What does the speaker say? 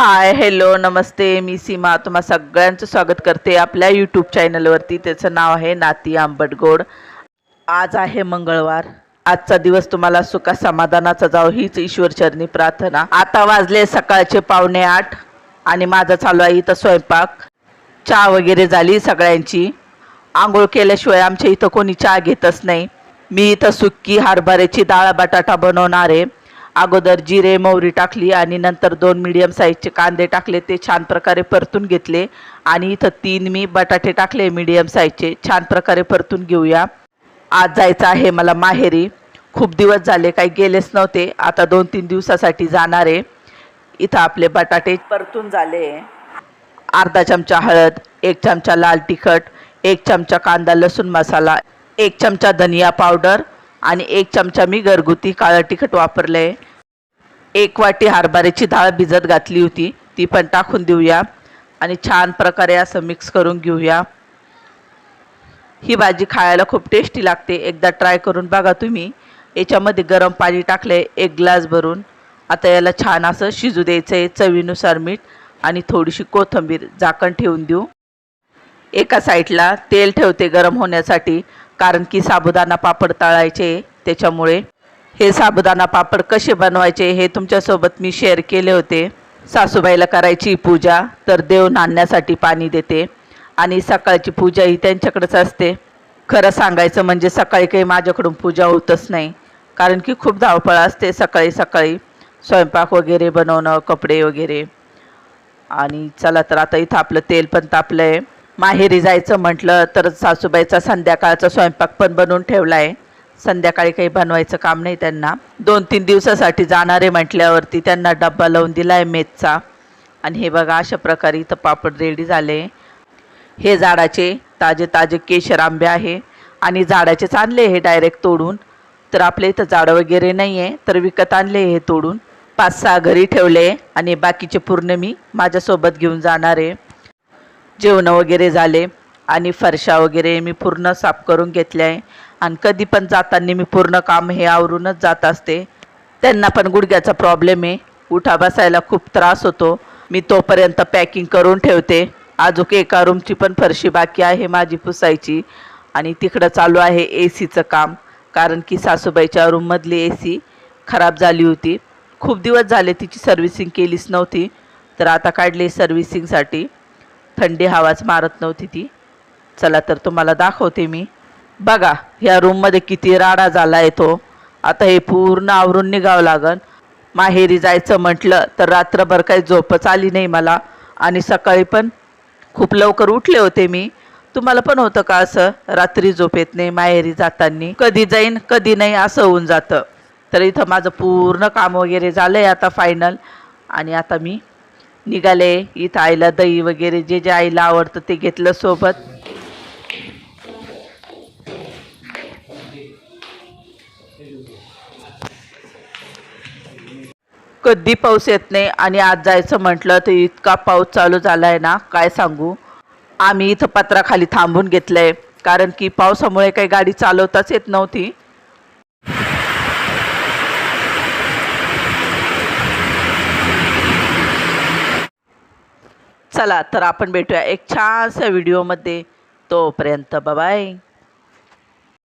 Hi hello नमस्ते मी सीमा. तुम्हा सगळ्यांचं स्वागत करते आपल्या यूट्यूब चॅनलवरती त्याचं नाव आहे नाती आंबटगोड. आज आहे मंगळवार. आजचा दिवस तुम्हाला सुखा समाधानाचा जाऊ हीच ईश्वरचरणी प्रार्थना. आता वाजले सकाळचे पावणे आठ आणि माझा चालू आहे इथं स्वयंपाक. चहा वगैरे झाली सगळ्यांची. आंघोळ केल्याशिवाय आमच्या इथं कोणी चहा घेतच नाही. मी इथं सुक्की हरभऱ्याची डाळ बटाटा बनवणार आहे. अगोदर जिरे मोहरी टाकली आणि नंतर दोन मीडियम साईजचे कांदे टाकले. ते छान प्रकारे परतून घेतले. आणि इथं तीन मी बटाटे टाकले मीडियम साईजचे छान प्रकारे परतून घेऊया. आज जायचं आहे मला माहेरी. खूप दिवस झाले काही गेलेच नव्हते. आता दोन तीन दिवसासाठी जाणार आहे. इथं आपले बटाटे परतून झाले. अर्धा चमचा हळद एक चमचा लाल तिखट एक चमचा कांदा लसूण मसाला एक चमचा धनिया पावडर आणि एक चमचा मी घरगुती काळं तिखट वापरलं आहे एक वाटी हरभऱ्याची डाळ भिजत घातली होती ती पण टाकून देऊया. आणि छान प्रकारे असं मिक्स करून घेऊया. ही भाजी खायला खूप टेस्टी लागते. एकदा ट्राय करून बघा तुम्ही. याच्यामध्ये गरम पाणी टाकले एक ग्लास भरून. आता याला छान असं शिजू द्यायचं आहे चवीनुसार मीठ आणि थोडीशी कोथिंबीर झाकण ठेवून देऊ. एका साईडला तेल ठेवते गरम होण्यासाठी. कारण की साबुदाणा पापड तळायचे त्याच्यामुळे हे साबुदाणा पापड कसे बनवायचे हे तुमच्यासोबत मी शेअर केले होते. सासूबाईला करायची पूजा तर देव नाणण्यासाठी पाणी देते आणि सकाळची पूजा ही त्यांच्याकडेच असते. खरं सांगायचं म्हणजे सकाळी काही माझ्याकडून पूजा होतच नाही कारण की खूप धावपळ असते सकाळी सकाळी. स्वयंपाक वगैरे बनवणं कपडे वगैरे. आणि चला तर आता इथं आपलं तेल पण तापलं आहे माहेरी जायचं म्हटलं तर सासूबाईचा संध्याकाळचा स्वयंपाक पण बनवून ठेवला आहे संध्याकाळी काही बनवायचं काम नाही त्यांना. दोन तीन दिवसासाठी जाणारे म्हटल्यावरती त्यांना डब्बा लावून दिला आहे मेथचा. आणि हे बघा अशा प्रकारे इथं पापड रेडी झाले. हे झाडाचे ताजे ताजे केशर आंबे आहे. आणि झाडाचेच आणले हे डायरेक्ट तोडून. तर आपल्या इथं झाडं वगैरे नाही आहे तर विकत आणले हे तोडून. पाच सहा घरी ठेवले आणि बाकीचे पूर्ण मी माझ्यासोबत घेऊन जाणार आहे. जेवणं वगैरे झाले आणि फरशा वगैरे मी पूर्ण साफ करून घेतले आहे. आणि कधी पण जाताना मी पूर्ण काम हे आवरूनच जात असते. त्यांना पण गुडघ्याचा प्रॉब्लेम आहे. उठा बसायला खूप त्रास होतो. मी तोपर्यंत पॅकिंग करून ठेवते. अजून एका रूमची पण फरशी बाकी आहे माझी पुसायची. आणि तिकडं चालू आहे ए सीचं काम. कारण की सासूबाईच्या रूममधली ए सी खराब झाली होती. खूप दिवस झाले तिची सर्व्हिसिंग केलीच नव्हती. तर आता काढली सर्व्हिसिंगसाठी थंडी हवाच मारत नव्हती ती. चला तर तुम्हाला दाखवते मी. बघा ह्या रूममध्ये किती राडा झाला आहे तो. आता हे पूर्ण आवरून निघावं लागन. माहेरी जायचं म्हटलं तर रात्रभर काही झोपच आली नाही मला. आणि सकाळी पण खूप लवकर उठले होते मी. तुम्हाला पण होतं का असं? रात्री झोप येत नाही माहेरी जाताना. कधी जाईन कधी नाही असं होऊन जातं. तर इथं माझं पूर्ण काम वगैरे झालं आहे आता फायनल आणि आता मी निघाले. इथं आईला दही वगैरे जे जे आईला आवडतं ते घेतलं सोबत. कधी पाऊस येत नाही आणि आज जायचं म्हटलं तर इतका पाऊस चालू झाला आहे ना काय सांगू? आम्ही इथं पत्राखाली थांबून घेतलं आहे कारण की पावसामुळे काही गाडी चालवताच येत नव्हती. चला तर आपण भेटूया एक छानशा व्हिडिओमध्ये. तोपर्यंत बाय